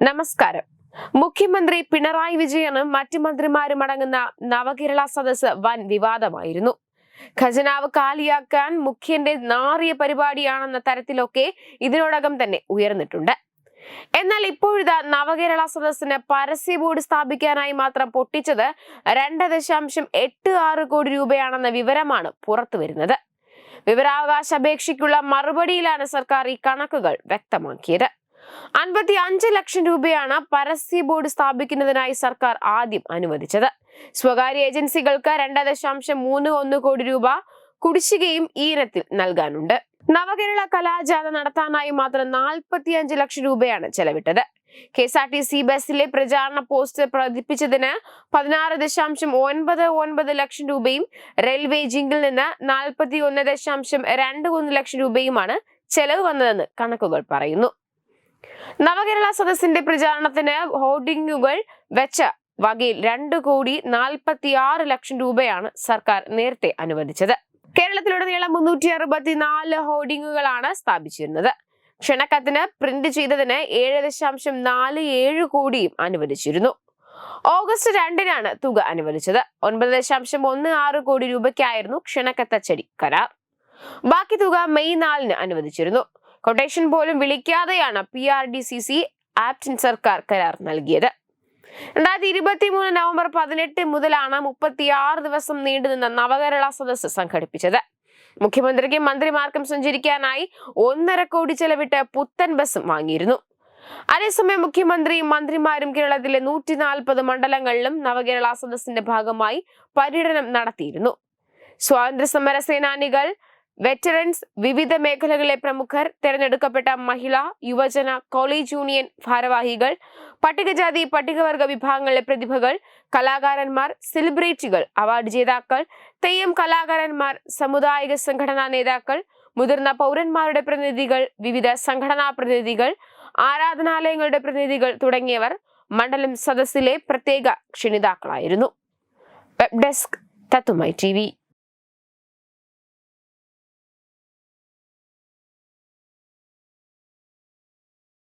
നമസ്കാരം. മുഖ്യമന്ത്രി പിണറായി വിജയനും മറ്റു മന്ത്രിമാരും അടങ്ങുന്ന നവകേരള സദസ് വൻ വിവാദമായിരുന്നു. ഖജനാവ് കാലിയാക്കാൻ മുഖ്യന്റെ നാറിയ പരിപാടിയാണെന്ന തരത്തിലൊക്കെ ഇതിനോടകം തന്നെ ഉയർന്നിട്ടുണ്ട്. എന്നാൽ ഇപ്പോഴിതാ നവകേരള സദസ്സിന് പരസ്യ ബോർഡ് സ്ഥാപിക്കാനായി മാത്രം പൊട്ടിച്ചത് രണ്ട് ദശാംശം എട്ട് ആറ് കോടി രൂപയാണെന്ന വിവരമാണ് പുറത്തു വരുന്നത്. വിവരാവകാശ അപേക്ഷയ്ക്കുള്ള മറുപടിയിലാണ് സർക്കാർ ഈ കണക്കുകൾ വ്യക്തമാക്കിയത്. അൻപത്തി അഞ്ച് ലക്ഷം രൂപയാണ് പരസ്യ ബോർഡ് സ്ഥാപിക്കുന്നതിനായി സർക്കാർ ആദ്യം അനുവദിച്ചത്. സ്വകാര്യ ഏജൻസികൾക്ക് രണ്ട് ദശാംശം മൂന്ന് ഒന്ന് കോടി രൂപ കുടിശ്ശികയും ഈരത്തിൽ നൽകാനുണ്ട്. നവകേരള കലാജാഥ നടത്താനായി മാത്രം നാൽപ്പത്തി അഞ്ച് ലക്ഷം രൂപയാണ് ചെലവിട്ടത്. K S R T C ബസ്സിലെ പ്രചാരണ പോസ്റ്റർ പ്രചരിപ്പിച്ചതിന് പതിനാറ് ദശാംശം ഒൻപത് ഒൻപത് ലക്ഷം രൂപയും റെയിൽവേ ജിങ്കിൽ നിന്ന് നാൽപ്പത്തി ഒന്ന് ദശാംശം രണ്ട് ഒന്ന് ലക്ഷം രൂപയുമാണ് ചെലവ് വന്നതെന്ന് കണക്കുകൾ പറയുന്നു. നവകേരള സദസ്സിന്റെ പ്രചാരണത്തിന് ഹോർഡിങ്ങുകൾ വെച്ച വകയിൽ രണ്ട് കോടി നാൽപ്പത്തി ആറ് ലക്ഷം രൂപയാണ് സർക്കാർ നേരത്തെ അനുവദിച്ചത്. കേരളത്തിലുടനീളം മുന്നൂറ്റി അറുപത്തിനാല് ഹോർഡിങ്ങുകളാണ് സ്ഥാപിച്ചിരുന്നത്. ക്ഷണക്കത്തിന് പ്രിന്റ് ചെയ്തതിന് ഏഴ് ദശാംശം നാല് ഏഴ് കോടിയും അനുവദിച്ചിരുന്നു. ഓഗസ്റ്റ് രണ്ടിനാണ് തുക അനുവദിച്ചത്. ഒൻപത് ദശാംശം ഒന്ന് ആറ് കോടി രൂപയ്ക്കായിരുന്നു ക്ഷണക്കത്തച്ചടി കരാർ. ബാക്കി തുക മെയ് നാലിന് അനുവദിച്ചിരുന്നു. കൊട്ടേഷൻ പോലും വിളിക്കാതെയാണ് P R D C C ആപ്റ്റിൻ സർക്കാർ കരാർ നൽകിയത്. രണ്ടായിരത്തി ഇരുപത്തി മൂന്ന് നവംബർ പതിനെട്ട് മുതലാണ് മുപ്പത്തിയാറ് ദിവസം നീണ്ടുനിന്ന നവകേരള സദസ്സ് സംഘടിപ്പിച്ചത്. മുഖ്യമന്ത്രിക്കും മന്ത്രിമാർക്കും സഞ്ചരിക്കാനായി ഒന്നര കോടി ചെലവിട്ട് പുത്തൻ ബസ്സും വാങ്ങിയിരുന്നു. അതേസമയം മുഖ്യമന്ത്രിയും മന്ത്രിമാരും കേരളത്തിലെ നൂറ്റി നാൽപ്പത് മണ്ഡലങ്ങളിലും നവകേരള സദസ്സിന്റെ ഭാഗമായി പര്യടനം നടത്തിയിരുന്നു. സ്വാതന്ത്ര്യ സമര സേനാനികൾ വെറ്ററൻസ് വിവിധ മേഖലകളിലെ പ്രമുഖർ തെരഞ്ഞെടുക്കപ്പെട്ട മഹിള യുവജന കോളേജ് യൂണിയൻ ഭാരവാഹികൾ പട്ടികജാതി പട്ടികവർഗ വിഭാഗങ്ങളിലെ പ്രതിഭകൾ കലാകാരന്മാർ സെലിബ്രിറ്റികൾ അവാർഡ് ജേതാക്കൾ തെയ്യം കലാകാരന്മാർ സമുദായിക സംഘടനാ നേതാക്കൾ മുതിർന്ന പൗരന്മാരുടെ പ്രതിനിധികൾ വിവിധ സംഘടനാ പ്രതിനിധികൾ ആരാധനാലയങ്ങളുടെ പ്രതിനിധികൾ തുടങ്ങിയവർ മണ്ഡലം സദസ്സിലെ പ്രത്യേക ക്ഷണിതാക്കളായിരുന്നു. Web desk T